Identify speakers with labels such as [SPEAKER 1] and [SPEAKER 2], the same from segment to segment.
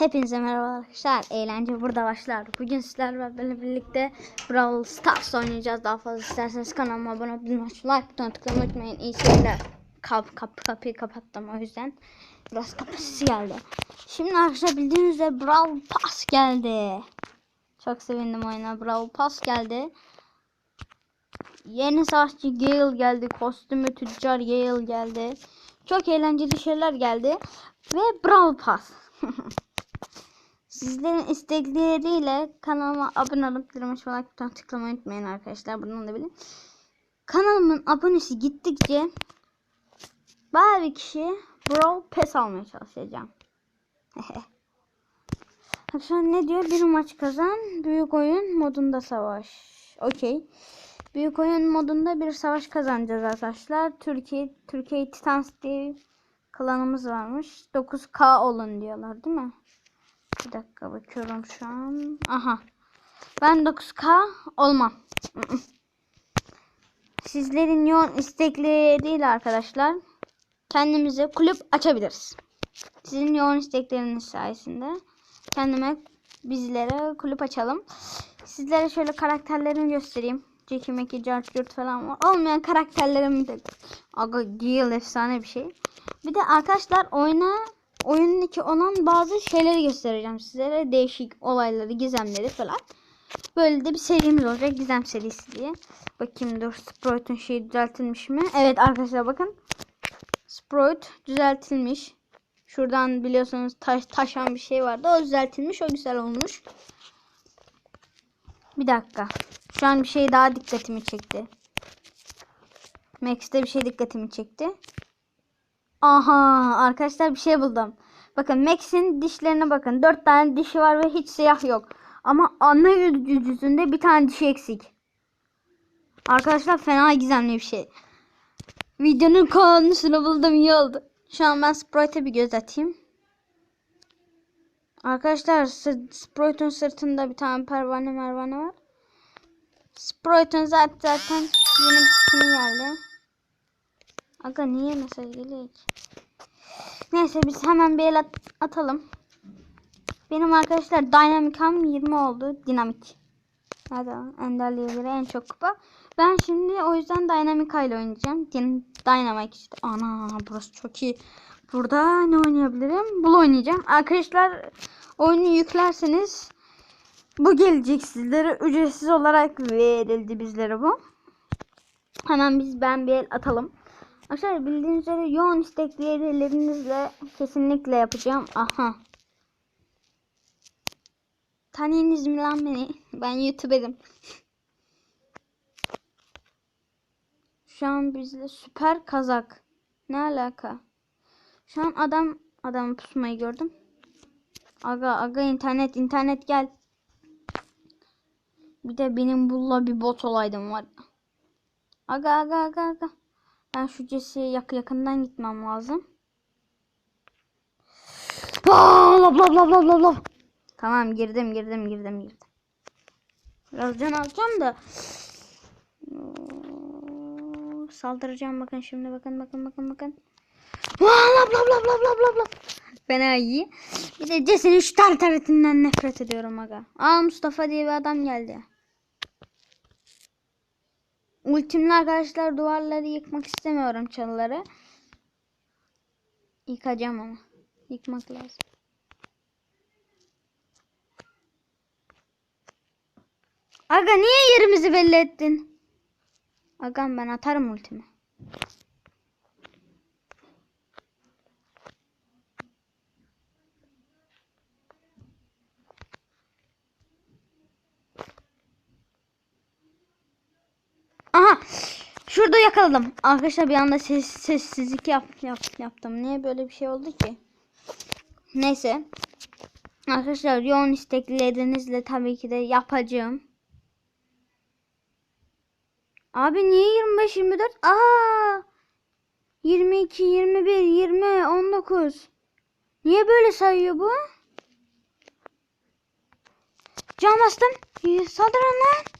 [SPEAKER 1] Hepinize merhaba arkadaşlar. Eğlence burada başlar. Bugün sizlerle birlikte Brawl Stars oynayacağız. Daha fazla isterseniz kanalıma abone olmayı, like butonuna tıklamayı unutmayın. İyi seyirler. Kap, kap, kapıyı kapattım o yüzden. Biraz kapasisi geldi. Şimdi arkadaşlar bildiğiniz üzere Brawl Pass geldi. Çok sevindim oyuna. Brawl Pass geldi. Yeni savaşçı Gale geldi. Kostümü tüccar Gale geldi. Çok eğlenceli şeyler geldi. Ve Brawl Pass. Sizlerin istekleriyle kanalıma abone olup ve like butonuna tıklamayı unutmayın arkadaşlar. Bunu da bilin. Kanalımın abonesi gittikçe bayağı bir kişi Brawl Pass almaya çalışacağım. Şu an ne diyor? Bir maç kazan. Büyük oyun modunda savaş. Okey. Büyük oyun modunda bir savaş kazanacağız arkadaşlar. Türkiye Türkiye Titans diye klanımız varmış. 9K olun diyorlar değil mi? Bir dakika bakıyorum şu an. Aha. Ben 9K olmam. Sizlerin yoğun istekleriyle arkadaşlar kendimize kulüp açabiliriz. Sizin yoğun istekleriniz sayesinde kendime bizlere kulüp açalım. Sizlere şöyle karakterlerimi göstereyim. Jackie Mackie, George Yurt falan var. Olmayan karakterlerimi de. Aga Gale efsane bir şey. Bir de arkadaşlar oyuna oyunun içi olan bazı şeyleri göstereceğim sizlere. Değişik olayları, gizemleri falan. Böyle de bir serimiz olacak. Gizem serisi diye. Bakayım dur. Sprout'un şeyi düzeltilmiş mi? Evet arkadaşlar bakın. Sprout düzeltilmiş. Şuradan biliyorsunuz taş, taşan bir şey vardı. O düzeltilmiş. O güzel olmuş. Bir dakika. Şu an bir şey daha dikkatimi çekti. Max'te bir şey dikkatimi çekti. Aha arkadaşlar bir şey buldum. Bakın Max'in dişlerine bakın. Dört tane dişi var ve hiç siyah yok. Ama ana yüzünde bir tane dişi eksik. Arkadaşlar fena gizemli bir şey. Videonun konusunu buldum iyi oldu. Şu an ben Sprite'e bir göz atayım. Arkadaşlar Sprite'ın sırtında bir tane pervane mervane var. Sprite'ın zaten, zaten yeni bir geldi. Aga niye mesaj geliyor ki? Neyse biz hemen bir el at atalım. Benim arkadaşlar Dynamic'am 20 oldu. Dinamik. Hadi Enderli'ye göre en çok kupa. Ben şimdi o yüzden Dynamic ile oynayacağım. Din Dynamic işte. Ana burası çok iyi. Burada ne oynayabilirim? Bul oynayacağım. Arkadaşlar oyunu yüklerseniz bu gelecek sizlere. Ücretsiz olarak verildi bizlere bu. Hemen biz ben bir el atalım. Arkadaşlar bildiğiniz üzere yoğun isteklerinizle kesinlikle yapacağım. Aha. Tanıyınız mı lan beni? Ben YouTuber'ım. Şu an bizde süper kazak. Ne alaka? Şu an adam adamın pusmayı gördüm. Aga aga internet internet gel. Bir de benim bulla bir bot olaydım var. Aga aga aga aga. Ben şu Jesse'ye yak yakından gitmem lazım. Bla bla bla bla bla bla. Tamam girdim girdim girdim girdim. Biraz can alacağım da. Saldıracağım bakın şimdi bakın bakın bakın bakın. Bla bla bla bla bla bla bla. Fena iyi. Bir de Jesse'nin şu tartaretinden nefret ediyorum aga. Aa Mustafa diye bir adam geldi. Ultimle arkadaşlar duvarları yıkmak istemiyorum çalıları. Yıkacağım ama. Yıkmak lazım. Aga niye yerimizi belli ettin? Agam ben atarım ultimi. Aha. Şurada yakaladım. Arkadaşlar bir anda ses, sessizlik yap, yap, yaptım. Niye böyle bir şey oldu ki? Neyse. Arkadaşlar yoğun isteklerinizle tabii ki de yapacağım. Abi niye 25 24? Aa! 22 21 20 19. Niye böyle sayıyor bu? Can bastım. Saldırın.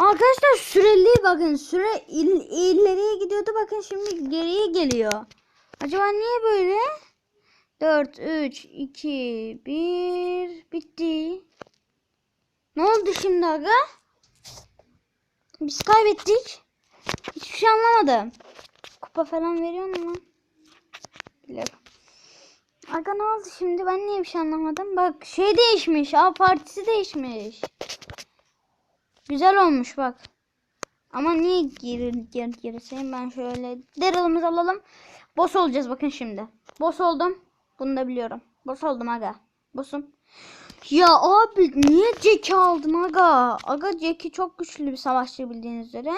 [SPEAKER 1] Arkadaşlar süreli bakın. Süre il, ileriye gidiyordu. Bakın şimdi geriye geliyor. Acaba niye böyle? 4, 3, 2, 1. Bitti. Ne oldu şimdi aga? Biz kaybettik. Hiçbir şey anlamadım. Kupa falan veriyor mu lan? Biliyorum. Aga ne oldu şimdi? Ben niye bir şey anlamadım? Bak şey değişmiş. A partisi değişmiş. Güzel olmuş bak. Ama niye geri geri gerisiyim? Ben şöyle Daryl'ımızı alalım. Boss olacağız bakın şimdi. Boss oldum. Bunu da biliyorum. Boss oldum aga. Boss'um. Ya abi niye Jack'i aldın aga? Aga Jack'i çok güçlü bir savaşçı bildiğiniz üzere.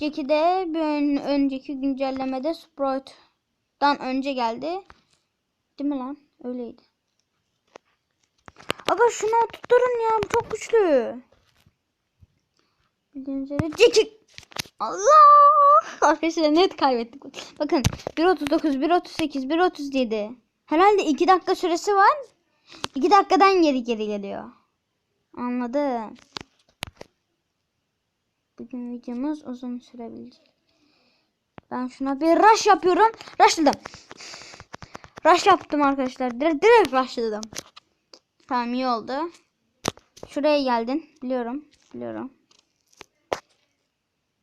[SPEAKER 1] Jack'i de bir ön- önceki güncellemede Sprite'dan önce geldi. Değil mi lan? Öyleydi. Aga şunu oturtturun ya. Bu çok güçlü. Bildiğiniz üzere Jack'i... Allah! Arkadaşlar net kaybettik. Bakın 1.39, 1.38, 1.37. Herhalde 2 dakika süresi var. 2 dakikadan geri geri geliyor. Anladım. Bugün videomuz uzun sürebilecek. Ben şuna bir rush yapıyorum. Rushladım. Rush yaptım arkadaşlar. Direkt, direkt rushladım. Tamam iyi oldu. Şuraya geldin. Biliyorum. Biliyorum.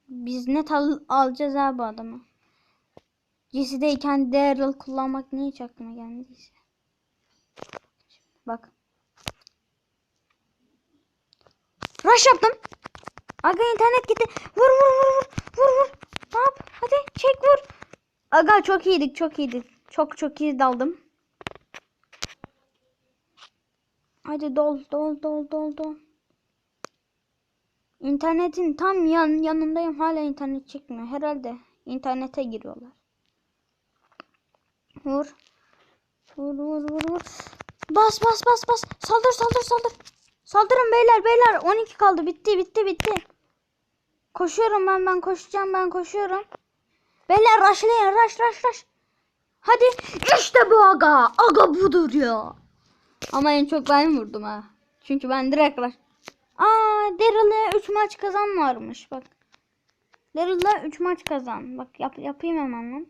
[SPEAKER 1] Biz net al alacağız abi adamı. GC'deyken Daryl kullanmak niye hiç aklıma gelmediyse. Bak. Rush yaptım. Aga internet gitti. Vur vur vur vur. Vur vur. Ne yap? Hadi çek vur. Aga çok iyiydik çok iyiydik. Çok çok iyi daldım. Hadi dol dol dol dol dol. İnternetin tam yan yanındayım. Hala internet çekmiyor. Herhalde internete giriyorlar. Vur. Vur vur vur vur. Bas bas bas bas. Saldır saldır saldır. Saldırın beyler beyler. 12 kaldı. Bitti bitti bitti. Koşuyorum ben ben koşacağım ben koşuyorum. Beyler rushlayın rush rush rush. Hadi işte bu aga. Aga budur ya. Ama en çok ben vurdum ha. Çünkü ben direkt rush. Aa Daryl'e 3 maç kazan varmış bak. Daryl'e 3 maç kazan. Bak yap, yapayım hemen lan.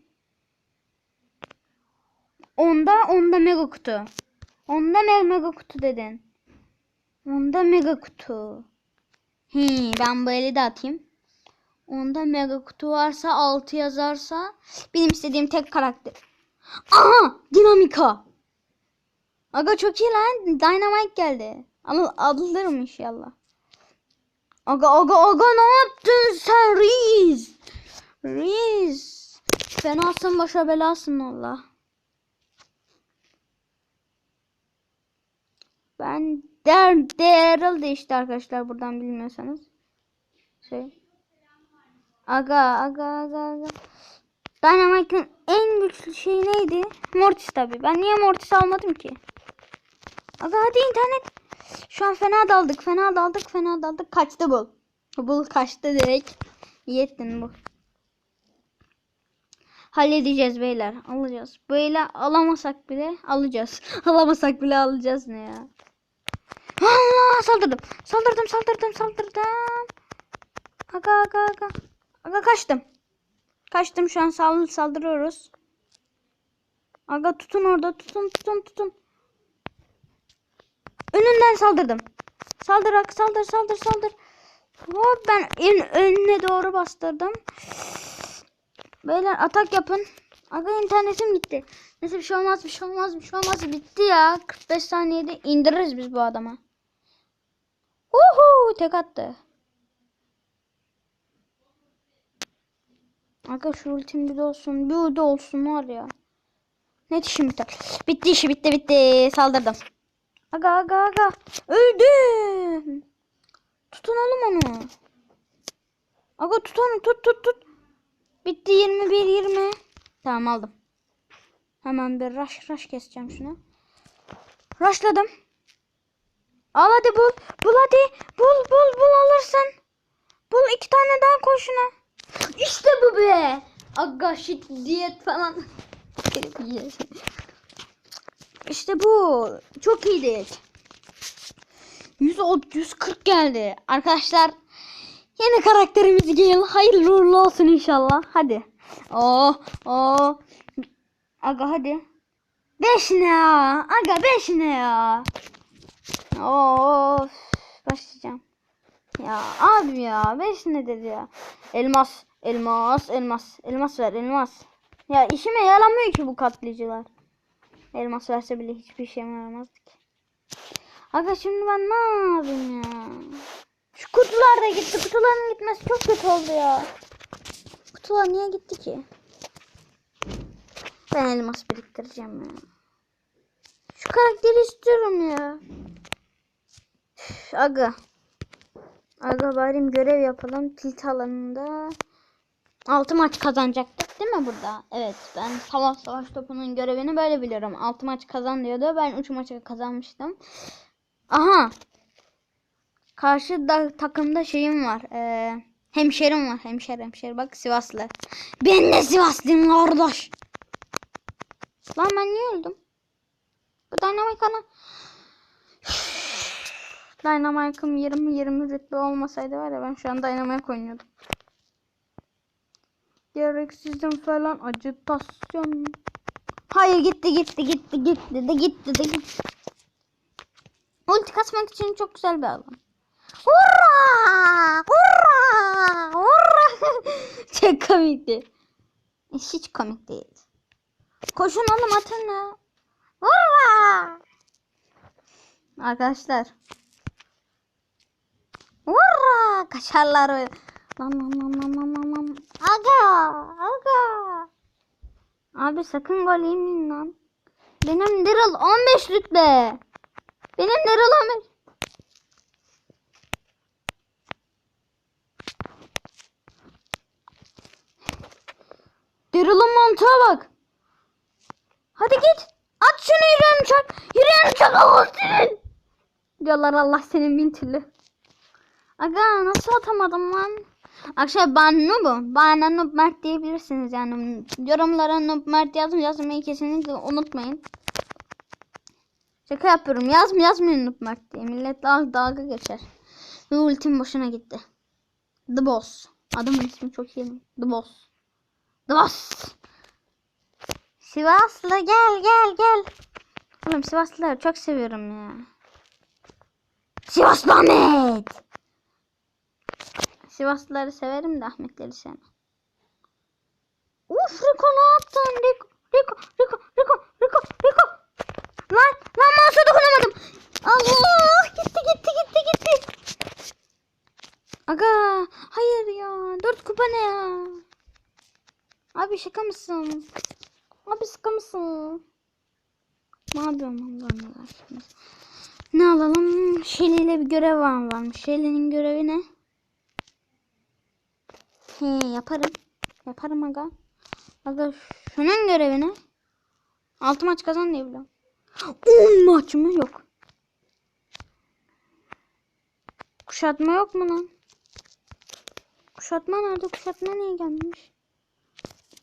[SPEAKER 1] Onda onda mega kutu. Onda me- mega kutu dedin. Onda mega kutu. He, ben böyle de atayım. Onda mega kutu varsa 6 yazarsa benim istediğim tek karakter. Aha! Dinamika. Aga çok iyi lan. Dynamite geldi. Ama alırım inşallah. Aga aga aga ne yaptın sen Reis? Reis. Fenasın başa belasın valla. Ben Der Daryl de işte arkadaşlar buradan bilmiyorsanız. Şey. Aga aga aga aga. Dynamite'ın en güçlü şey neydi? Mortis tabi. Ben niye Mortis almadım ki? Aga hadi internet. Şu an fena daldık, fena daldık, fena daldık. Kaçtı bu. Bu kaçtı direkt. Yettin bu. Halledeceğiz beyler. Alacağız. Böyle alamasak bile alacağız. Alamasak bile alacağız ne ya. Allah saldırdım. Saldırdım saldırdım saldırdım. Aga aga aga. Aga kaçtım. Kaçtım şu an sal saldırıyoruz. Aga tutun orada tutun tutun tutun. Önünden saldırdım. Saldırak saldır saldır saldır. Hop ben en önüne doğru bastırdım. Beyler atak yapın. Aga internetim gitti. Neyse bir şey olmaz bir şey olmaz bir şey olmaz. Bitti ya. 45 saniyede indiririz biz bu adama. Uhu tek attı. Aga şu ultim bir de olsun. Bir de olsun var ya. Net işim biter. Bitti işi bitti bitti. Saldırdım. Aga aga aga. Öldüm. Tutun oğlum onu. Aga tut onu tut tut tut. Bitti 21 20. Tamam aldım. Hemen bir rush rush keseceğim şunu. Rushladım. Al hadi bul. Bul hadi. Bul bul bul alırsın. Bul iki tane daha koy şuna. İşte bu be. Aga shit diyet falan. işte bu. Çok iyiydi. 100 ol- 140 geldi. Arkadaşlar yeni karakterimiz gel. Hayırlı uğurlu olsun inşallah. Hadi. Oh oh. Aga hadi. 5 ne ya? Aga 5 ne ya? Of. Başlayacağım. Ya abi ya 5 nedir ya? Elmas, elmas, elmas. Elmas ver, elmas. Ya işime yaramıyor ki bu katlayıcılar. Elmas verse bile hiçbir işime yaramazdı ki. Aga şimdi ben ne yapayım ya? Şu kutular da gitti. Kutuların gitmesi çok kötü oldu ya. Kutular niye gitti ki? Ben elmas biriktireceğim ya. Şu karakteri istiyorum ya. Üf, aga. Aga bari görev yapalım. Tilt alanında. 6 maç kazanacaktık mi burada? Evet ben savaş savaş topunun görevini böyle biliyorum. 6 maç kazan diyordu. Ben 3 maçı kazanmıştım. Aha. Karşı da, takımda şeyim var. Ee, hemşerim var. Hemşer hemşer. Bak Sivaslı. Ben de Sivaslıyım kardeş. Lan ben niye öldüm? Bu Dynamite ana. Dynamite'ım 20-20 rütbe olmasaydı var ya ben şu an Dynamite oynuyordum. Gereksizdim falan acıtasyon. Hayır gitti gitti gitti gitti de gitti de gitti. Ulti kasmak için çok güzel bir alan. Hurra! Hurra! Hurra! çok komikti. Hiç komik değil. Koşun oğlum atın ya. Hurra! Arkadaşlar. Hurra! Kaşarlar. Lan lan lan lan lan lan lan. Aga! Aga! Abi sakın gol yemeyin lan. Benim Daryl 15 rütbe. Benim Daryl 15. Daryl'ın mantığa bak. Hadi git. At şunu yürüyen uçak. Yürüyen uçak Allah senin. Diyorlar Allah senin bin türlü. Aga nasıl atamadım lan? Arkadaşlar ben noob'um. Bana noob mert diyebilirsiniz yani. Yorumlara noob mert yazın yazmayı kesinlikle unutmayın. Şaka yapıyorum. Yaz mı yazmayın noob mert diye. Millet dalga, dalga geçer. Ve ultim boşuna gitti. The Boss. Adamın ismi çok iyi. The Boss. The Boss. Sivaslı gel gel gel. Oğlum Sivaslıları çok seviyorum ya. Sivaslı Ahmet. Sivaslıları severim de Ahmetleri sevmem. Uf Riko ne yaptın? Riko, Riko, Riko, Riko, Riko, Riko. Lan, lan mouse'a dokunamadım. Allah gitti gitti gitti gitti. Aga hayır ya. Dört kupa ne ya? Abi şaka mısın? Abi şaka mısın? Ne yapıyorum Allah'ım? Ne alalım? Shelly ile bir görev var varmış. Shelly'nin görevi ne? He yaparım. Yaparım aga. Aga şunun görevi ne? 6 maç kazan diye biliyorum. 10 maç mı? Yok. Kuşatma yok mu lan? Kuşatma nerede? Kuşatma niye gelmiş?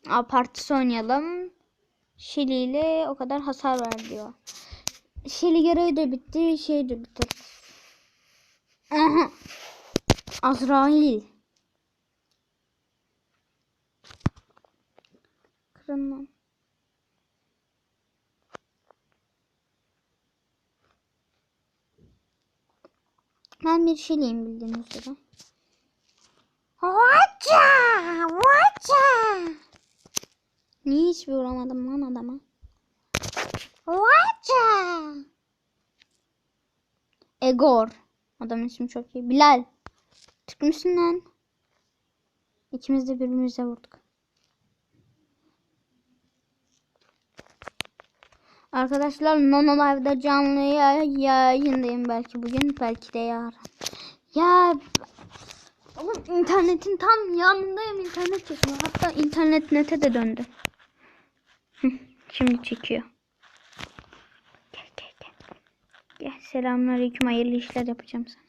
[SPEAKER 1] Aa, partisi oynayalım. Shelly ile o kadar hasar ver diyor. Shelly görevi de bitti. Şey de bitti. Aha. Azrail. Kırın lan. Ben bir Shelly'yim bildiğiniz üzere. Vaça! Vaça! Niye hiç vuramadım lan adama? Vaça! Egor. Adamın ismi çok iyi. Bilal. Türk müsün lan? İkimiz de birbirimize vurduk. Arkadaşlar Nono Live'da canlı yay- yayındayım belki bugün belki de yarın. Ya oğlum internetin tam yanındayım internet çekmiyor. Hatta internet nete de döndü. Şimdi çekiyor. Gel gel gel. Gel selamünaleyküm hayırlı işler yapacağım sana.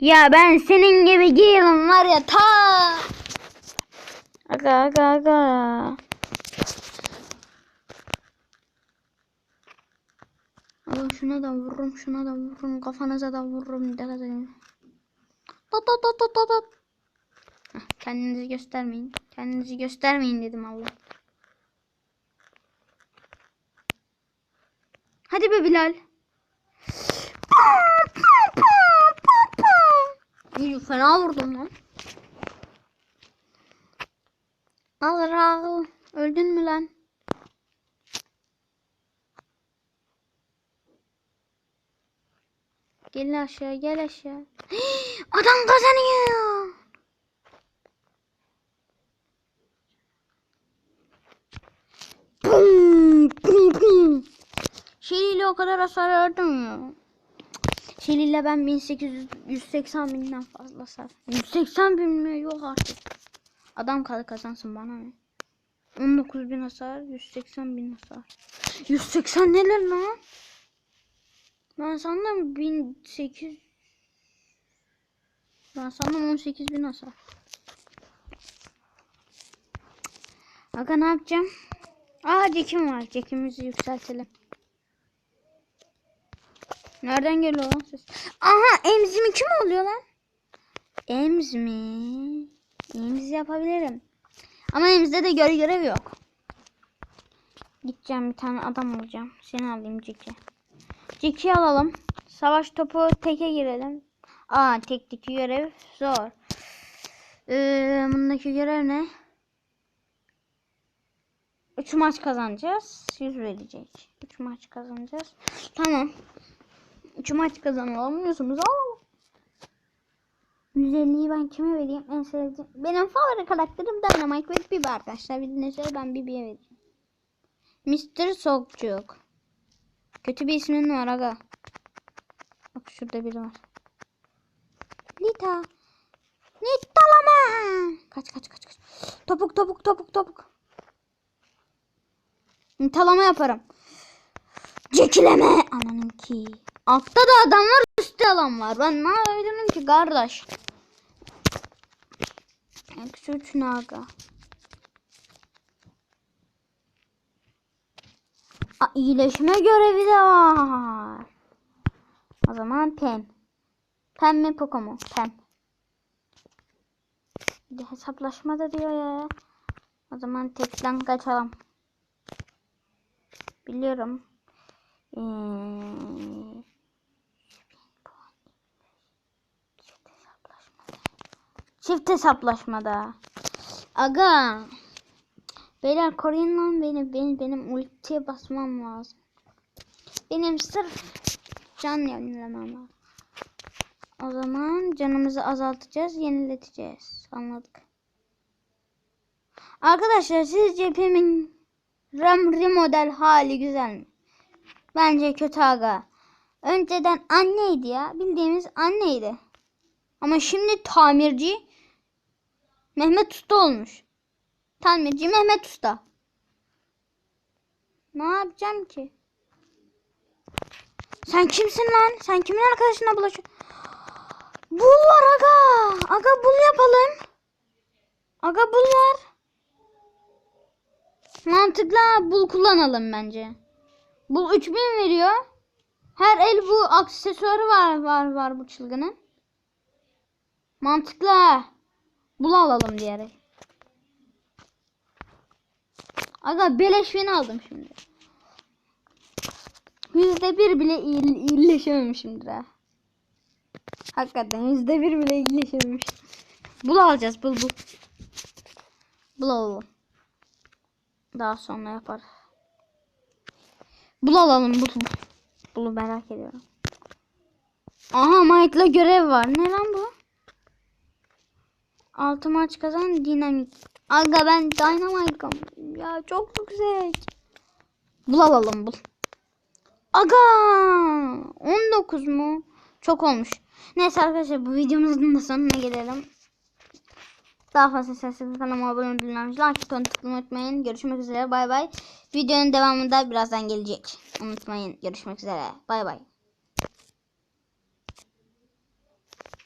[SPEAKER 1] Ya ben senin gibi değilim var ya ta. Aga aga aga. Aga şuna da vururum, şuna da vururum, kafanıza da vururum dedim. Tot tot tot tot tot. Kendinizi göstermeyin. Kendinizi göstermeyin dedim Allah. Hadi be Bilal. İyi fena vurdum lan. Azrail öldün mü lan? Gel aşağı gel aşağı. Adam kazanıyor. Pum, pum, o kadar hasar verdim ya. Şeliyle ben 1800 180 binden fazla hasar. 180 bin mi? Yok artık. Adam kalı kazansın bana ne? 19 bin hasar, 180 bin hasar. 180 neler lan? Ben sandım 1800 Ben sandım 18 bin hasar. Aga ne yapacağım? Aa cekim var. Cekimizi yükseltelim. Nereden geliyor lan ses? Aha emzimi kim oluyor lan? Emzimi. Emz yapabilirim. Ama emzde de göre görev yok. Gideceğim bir tane adam olacağım. Seni alayım Ceki. Ceki'yi alalım. Savaş topu teke girelim. Aa tekteki görev zor. Ee, bundaki görev ne? 3 maç kazanacağız. 100 verecek. 3 maç kazanacağız. Tamam. 3 maç kazanalım. Yüzümüzü alalım. 150'yi ben kime vereyim? En sevdiğim. Benim favori karakterim Dynamite ve Bibi arkadaşlar. Bildiğinizde ben Bibi'ye vereceğim. Mr. Soğukçuk. Kötü bir ismin var aga. Bak şurada biri var. Nita. Nitalama. Kaç kaç kaç kaç. Topuk topuk topuk topuk. Nitalama yaparım. Cekileme. Ananın ki. Altta da adam var üstte adam var. Ben ne yapabilirim ki kardeş? Eksi üç naga. Aa, iyileşme görevi de var. O zaman pen. Pen mi Poco mu? Pen. Bir hesaplaşma da diyor ya. O zaman tekten kaçalım. Biliyorum. Ee, çift hesaplaşmada. Çift hesaplaşmada. Aga. Beyler koruyun lan beni. Benim, benim ultiye basmam lazım. Benim sırf can yenilemem lazım. O zaman canımızı azaltacağız, yenileteceğiz. Anladık. Arkadaşlar sizce Pem'in RAM remodel hali güzel mi? Bence kötü aga. Önceden anneydi ya. Bildiğimiz anneydi. Ama şimdi tamirci Mehmet Usta olmuş. Tamirci Mehmet Usta. Ne yapacağım ki? Sen kimsin lan? Sen kimin arkadaşına bulaşıyorsun? Bul var aga. Aga bul yapalım. Aga bul var. Mantıklı bul kullanalım bence. Bul 3000 veriyor. Her el bu aksesuarı var var var bu çılgının. Mantıklı Bul alalım diyerek. Aga beleş aldım şimdi. Yüzde bir bile iyi, iyileşememişimdir ha. Hakikaten yüzde bir bile iyileşememiştim. Bul alacağız bul bul. Bul alalım. Daha sonra yapar. Bul alalım bul. Bulu merak ediyorum. Aha Mike'la görev var. Ne lan bu? Altı maç kazan dinamik. Aga ben Dynamite'ım. Ya çok yüksek. Bul alalım bul. Aga 19 mu? Çok olmuş. Neyse arkadaşlar bu videomuzun da sonuna gelelim. Daha fazla sesli kanalıma abone olmayı, like butonu tıklamayı unutmayın. Görüşmek üzere bay bay. Videonun devamında birazdan gelecek. Unutmayın. Görüşmek üzere. Bay bay.